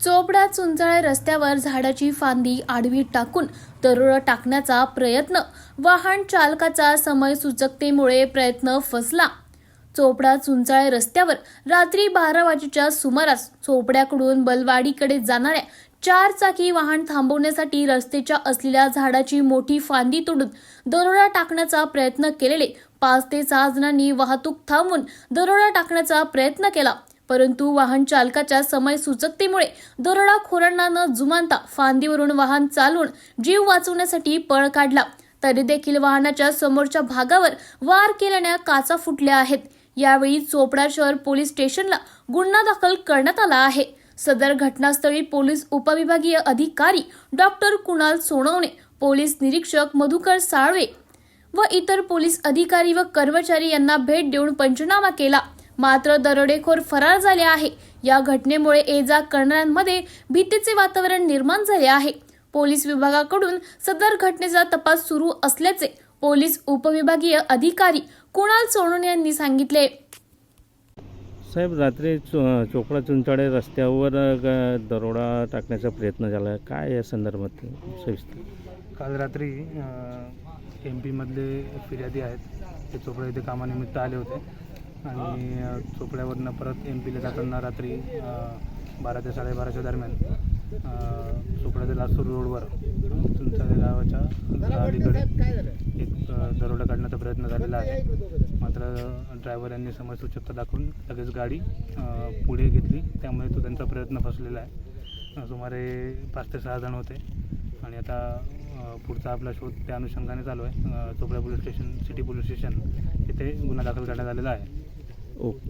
चोपडा चुंचाळे रस्त्यावर झाडाची फांदी आडवी टाकून दरोडा टाकण्याचा प्रयत्न. वाहन चालकाचा समय सूचकतेमुळे प्रयत्न फसला. चोपडा चुंचाळे रस्त्यावर रात्री बारा वाजेच्या सुमारास चोपड्याकडून बलवाडीकडे जाणाऱ्या चार चाकी वाहन थांबवण्यासाठी रस्त्याच्या असलेल्या झाडाची मोठी फांदी तोडून दरोडा टाकण्याचा प्रयत्न केलेले पाच ते सहा जणांनी वाहतूक थांबवून दरोडा टाकण्याचा प्रयत्न केला. परंतु वाहन चालकाच्या समय सूचकतेमुळे दरोडाखोरांना न जुमानता फांदीवरून वाहन चालवून जीव वाचवण्यासाठी पळ काढला. तरी देखील वाहनाच्या समोरच्या भागावर वार केल्याने काचा फुटल्या आहेत. यावेळी चोपडा शहर पोलीस स्टेशनला गुन्हा दाखल करण्यात आला आहे. सदर घटनास्थळी पोलीस उपविभागीय अधिकारी डॉक्टर कुणाल सोनवणे पोलीस निरीक्षक मधुकर साळवे व इतर पोलीस अधिकारी व कर्मचारी यांना भेट देऊन पंचनामा केला. मात्र दरोडेखोर फरार झाले आहे. या घटनेमुळे ये जा करणाऱ्यांमध्ये भीतीचे वातावरण निर्माण झाले आहे. पोलीस विभागाकडून सदर घटनेचा तपास सुरू असल्याचे पोलीस उपविभागीय अधिकारी कुणाल सोनवणे यांनी सांगितले. साहेब रात्री चो चोपडा चुंचाळे रस्त्यावर दरोडा टाकण्याचा प्रयत्न झाला. काय या संदर्भात सविस्तर? काल रात्री एम पीमधले फिर्यादी आहेत. ते चोपडा इथे कामानिमित्त आले होते. आणि चोपड्यावरनं परत एम पीला जाताना रात्री बारा ते साडेबाराच्या दरम्यान अ, चोपडा ते लासूर रोडवर तुमच्या गावाच्या अलीकडे एक दरोडा काढण्याचा प्रयत्न झालेला आहे. मात्र ड्रायव्हर यांनी समजसूचकता दाखवून लगेच गाडी पुढे घेतली. त्यामुळे तो त्यांचा प्रयत्न फसलेला आहे. सुमारे पाच ते सहा जण होते. आणि आता पुढचा आपला शोध त्या अनुषंगाने चालू आहे. Chopda police station city police station इथे गुन्हा दाखल करण्यात आलेला आहे. ഓക്കെ